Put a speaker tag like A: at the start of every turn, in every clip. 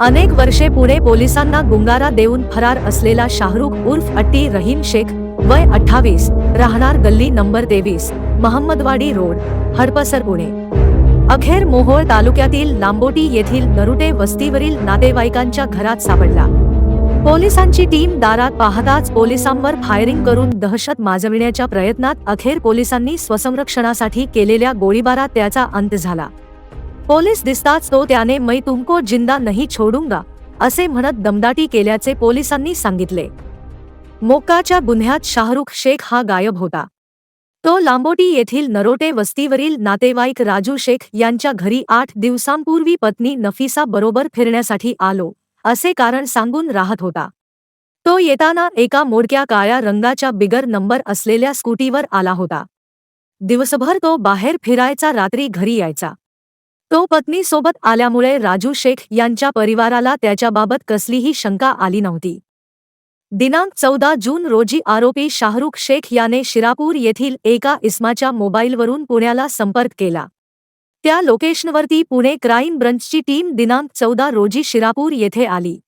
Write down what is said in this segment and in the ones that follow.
A: अनेक वर्षे पुणे पोलिसांना गुंगारा देऊन फरार असलेला शाहरुख उर्फ अट्टी रहीम शेख वय अठ्ठावीस राहणार गल्ली नंबर तेवीस महम्मदवाडी रोड हडपसर पुणे. अखेर मोहोळ तालुक्यातील लांबोटी येथील नरुटे वस्तीवरील नातेवाईकांच्या घरात सापडला. पोलिसांची टीम दारात पाहताच पोलिसांवर फायरिंग करून दहशत माजविण्याच्या प्रयत्नात अखेर पोलिसांनी स्वसंरक्षणासाठी केलेल्या गोळीबारात त्याचा अंत झाला. पोलीस दिसताच तो त्याने मै तुमको जिंदा नहीं छोडूंगा असे म्हणत दमदाटी केल्याचे पोलिसांनी सांगितले. मोक्काच्या गुन्ह्यात शाहरुख शेख हा गायब होता. तो लांबोटी येथील नरोटे वस्तीवरील नातेवाईक राजू शेख यांच्या घरी आठ दिवसांपूर्वी पत्नी नफिसा बरोबर फिरण्यासाठी आलो असे कारण सांगून राहत होता. तो येताना एका मोडक्या काळ्या रंगाच्या बिगर नंबर असलेल्या स्कूटीवर आला होता. दिवसभर तो बाहेर फिरायचा रात्री घरी यायचा. तो पत्नीसोबत आल्यामुळे राजू शेख यांच्या परिवाराला त्याच्याबाबत कसलीही शंका आली नव्हती. दिनांक चौदा जून रोजी आरोपी शाहरुख शेख याने शिरापूर येथील एका इस्माच्या मोबाईलवरून पुण्याला संपर्क केला. त्या लोकेशनवरती पुणे क्राईम ब्रंचची टीम दिनांक चौदा रोजी शिरापूर येथे आली.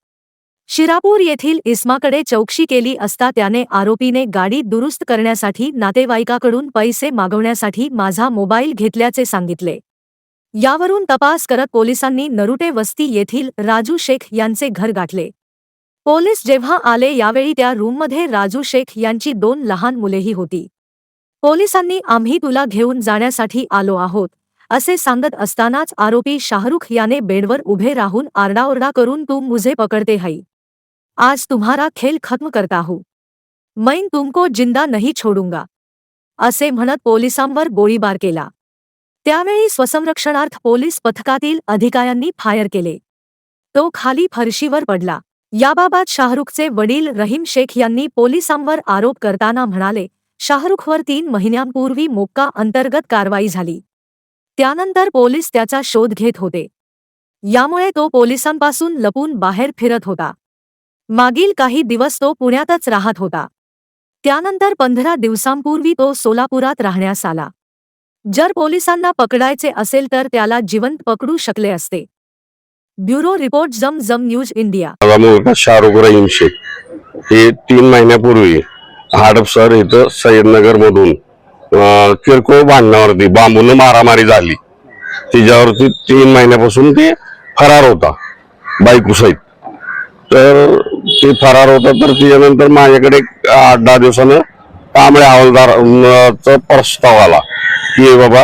A: शिरापूर येथील इस्माकडे चौकशी केली असता त्याने आरोपीने गाडी दुरुस्त करण्यासाठी नातेवाईकाकडून पैसे मागवण्यासाठी माझा मोबाईल घेतल्याचे सांगितले. यावरून तपास करत पोलिसांनी नरुटे वस्ती येथील राजू शेख यांचे घर गाठले. पोलीस जेव्हा आले यावेळी त्या रूममध्ये राजू शेख यांची दोन लहान मुलेही होती. पोलिसांनी आम्ही तुला घेऊन जाण्यासाठी आलो आहोत असे सांगत असतानाच आरोपी शाहरुख याने बेडवर उभे राहून आरडाओरडा करून तू मुझे पकडते हई आज तुम्हारा खेल खत्म करता हूं. मैं तुमको जिंदा नहीं छोडूंगा. असे म्हणत पोलिसांवर गोळीबार केला. त्यावेळी स्वसंरक्षणार्थ पोलीस पथकातील अधिकाऱ्यांनी फायर केले. तो खाली फरशीवर पडला. याबाबत शाहरुखचे वडील रहीम शेख यांनी पोलिसांवर आरोप करताना म्हणाले शाहरुखवर तीन महिन्यांपूर्वी मोक्का अंतर्गत कारवाई झाली. त्यानंतर पोलीस त्याचा शोध घेत होते. यामुळे तो पोलिसांपासून लपून बाहेर फिरत होता. मागील काही दिवस तो पुण्यातच राहत होता. त्यानंतर पंधरा दिवसांपूर्वी तो सोलापुरात राहण्यास आला. जर पोलिसांना पकडायचे असेल तर त्याला जिवंत पकडू शकले असते. ब्युरो रिपोर्ट जम जम न्यूज इंडिया.
B: माझा मुलगा शाहरुख रहीम शेख हे तीन महिन्यापूर्वी हाडपसर इथं सय्यदनगर मधून अं, किरकोळ भांडणावरती बांबून मारामारी झाली. तिच्यावरती तीन महिन्यापासून ते फरार होता बायको तर ते फरार होता तर त्याच्यानंतर माझ्याकडे एक आठ दहा दिवसानं कांबळे हवालदार अं, चा प्रस्ताव आला. की बाबा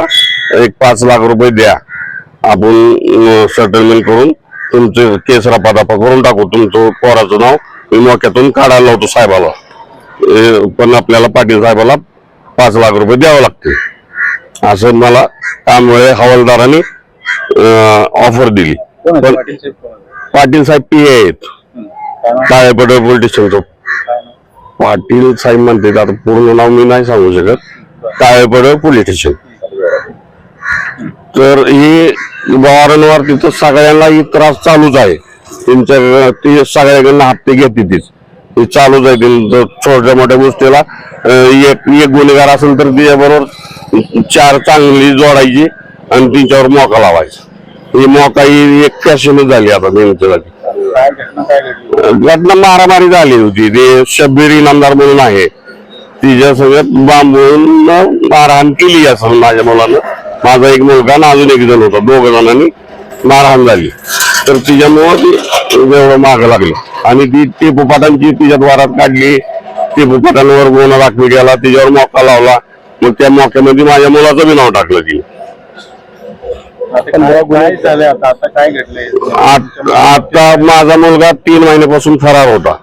B: एक पाच लाख रुपये द्या आपण सेटलमेंट करून तुमचे केस रपादापा करून टाकू तुमचं पोराचं नाव मी मोक्यातून काढायला लावतो साहेबाला पण आपल्याला पाटील साहेबाला पाच लाख रुपये द्यावं लागते असं मला त्यामुळे हवालदारांनी ऑफर दिली
C: होते
B: पण
C: पाटील साहेब होते?
B: पाटील पी आहेत.
C: काय?
B: काळेपडे पोलीस स्टेशनचं
C: काय?
B: पाटील साहेब म्हणते आता पूर्ण नाव मी नाही सांगू शकत काळेपडे पोलीस स्टेशन तर हे वारंवार तिथं सगळ्यांना ही त्रास चालूच आहे. त्यांच्या ते सगळ्यांना हप्ते घेते तीच. हे चालूच आहे त्यांचं छोट्या मोठ्या गोष्टीला एक एक गुन्हेगार असेल तर त्याच्याबरोबर चार चांगली जोडायची आणि तिच्यावर मोका लावायचा. ही मोका ही एक फॅशनच झाली आता
C: घडली?
B: घटना मारामारी झाली होती. ते शब्बीर इनामदार म्हणून आहे. तिच्या सगळ्यात बांबून मारहाण केली असं माझ्या मुलानं. माझा एक मुलगा आणि अजून एक जण होता. दोघ जणांनी मारहाण झाली. तर तिच्यामुळं ती एवढं माग लागलं. आणि ती टेपूपाटांची तिच्या द्वारात काढली. टेपूपाटांवर गुन्हा दाखल केला. तिच्यावर मोका लावला. मग त्या मोक्यामध्ये माझ्या मुलाचं बी नाव टाकलं ती
C: आता
B: माझा मुलगा तीन महिन्यापासून फरार होता.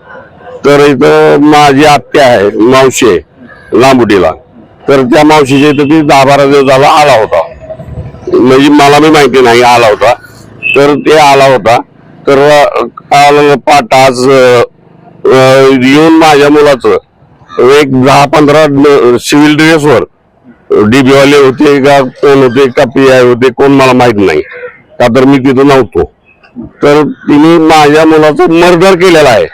B: तर इथं माझी आत्या आहे मावशी आहे. लांबुटीला. तर त्या मावशीच्या इथं ती दहा बारा दिवस झाला आला होता. म्हणजे मला मी माहिती नाही आला होता. तर ते आला होता. तर अं, पाठ आज येऊन माझ्या मुलाचं एक दहा पंधरा सिव्हिल ड्रेसवर डीबीवाले होते का कोण होते का पी आय होते कोण मला माहीत नाही. का तर मी तिथं नव्हतो. तर तिने माझ्या मुलाचं मर्डर केलेलं आहे.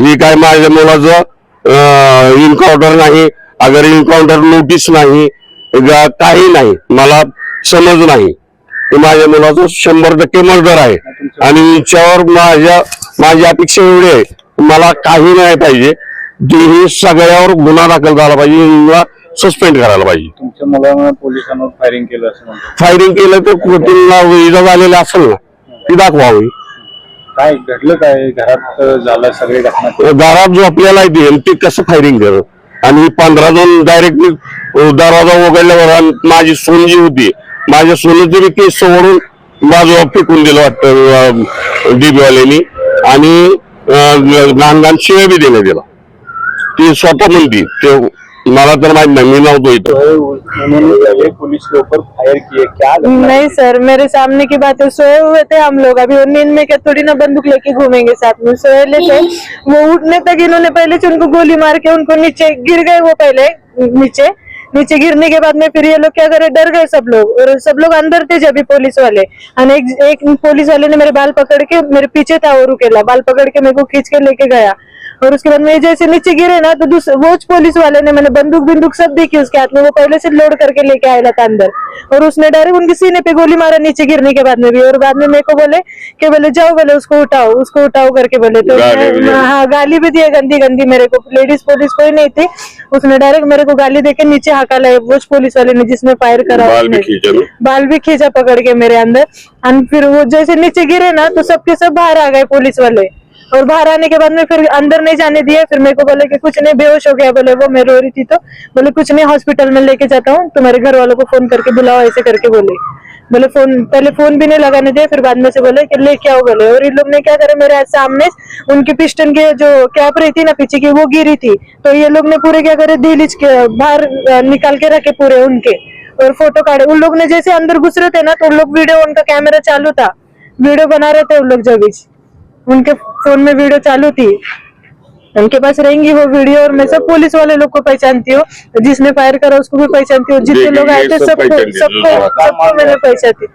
B: ही काय माझ्या मुलाचं इन्काउंटर नाही अगर इन्काउंटर नोटीस नाही काही नाही मला समज नाही माझ्या मुलाचं शंभर टक्के मर्डर आहे. आणि हिच्यावर माझ्या माझी अपेक्षा एवढी आहे मला काही नाही पाहिजे ही सगळ्यावर गुन्हा दाखल झाला पाहिजे हिला सस्पेंड करायला पाहिजे.
C: तुमच्या मुलानं पोलिसांवर फायरिंग केलं असं
B: फायरिंग केलं तर कुठला इजा झालेला असेल ना ती दाखवावी.
C: काय घडलं काय? घरात झालं सगळे घटना?
B: दारात झोपलेला आहे ती आणि ती कसं फायरिंग करत आणि पंधरा जण डायरेक्ट दरवाजा उघडल्यावर आणि माझी सोन जी होती. माझ्या सोनं मी केस सोडून बाजूला फेकून दिलं वाटतं डीबीवाल्यांनी. आणि लहान लहान घाण बी देण्यात दिला ती स्वतः म्हणती ते मला तर माहित नाही ना तो
C: उन्होंने पुलिस के ऊपर फायर किए क्या
D: नहीं सर मेरे सामने की बात है सोए हुए थे हम लोग। अभी और नींद में क्या थोड़ी ना बंदूक लेके घूमेंगे साथ में। सोए लेते वो उठने तक इन्होंने पहले से उनको गोली मार के उनको नीचे गिर गए वो पहले नीचे। नीचे गिरने के बाद में फिर ये लोग क्या करे डर गए सब लोग। और सब लोग अंदर थे जब पुलिस वाले। और एक एक पुलिस वाले ने मेरे बाल पकड़ के मेरे पीछे था वो रुकेला। बाल पकड़ के मेरे को खींच के लेके गया। और उसके बाद में जैसे नीचे गिरे ना तो वो पुलिस वाले ने मैंने बंदूक बिंदुक सब देखी उसके हाथ में। वो पहले से लोड करके लेके आया था अंदर। और उसने डायरेक्ट उनके सीने पे गोली मारा नीचे गिरने के बाद में भी। और बाद में मेरे को बोले कि बोले जाओ बोले उसको उठाओ उसको उठाओ करके बोले। तो। हाँ गाली भी दी है गंदी गंदी मेरे को। लेडीज़ पुलिस कोई नहीं थी। उसने डायरेक्ट मेरे को गाली देके नीचे हाकाला वो पुलिस वाले ने जिसने फायर करा
B: बाल भी खींचा
D: बाल भी खींचा पकड़ के मेरे अंदर। एंड फिर वो जैसे नीचे गिरे ना तो सबके सब बाहर आ गए पुलिस वाले। और बाहर आने के बाद में फिर अंदर नहीं जाने दिया। फिर मेरे को बोले कि कुछ नहीं बेहोश हो गया। बोले वो मैं रो रही थी तो। बोले कुछ नहीं हॉस्पिटल में लेके जाता हूँ। तुम्हारे घर वालों को फ़ोन करके बुलाओ ऐसे करके बोले। बोले, फ़ोन, पहले फ़ोन भी नहीं लगाने दिए फिर बाद में से बोले कि लेके आओ बोले और इन लोग ने क्या करे, मेरे सामने उनकी पिस्टन के जो कैप रही थी ना, पीछे की, वो गिरी थी। तो ये लोग ने पूरे क्या करे दहलीज के, बाहर निकाल के रखे पूरे उनके। और फ़ोटो काटे उन लोग ने जैसे अंदर घुस रहे थे ना तो उन लोग वीडियो उनका कैमरा चालू था। वीडियो बना रहे थे उन लोग जब उनके फ़ोन में वीडियो चालू थी। उनके पास रहेंगी वो वीडियो और मैं सब पुलिस वाले लोग को पहचानती हूँ। जिसने फायर करा उसको भी पहचानती हूँ। जितने लोग आए थे
B: सब
D: सबको। सबको सबको मैंने पहचानती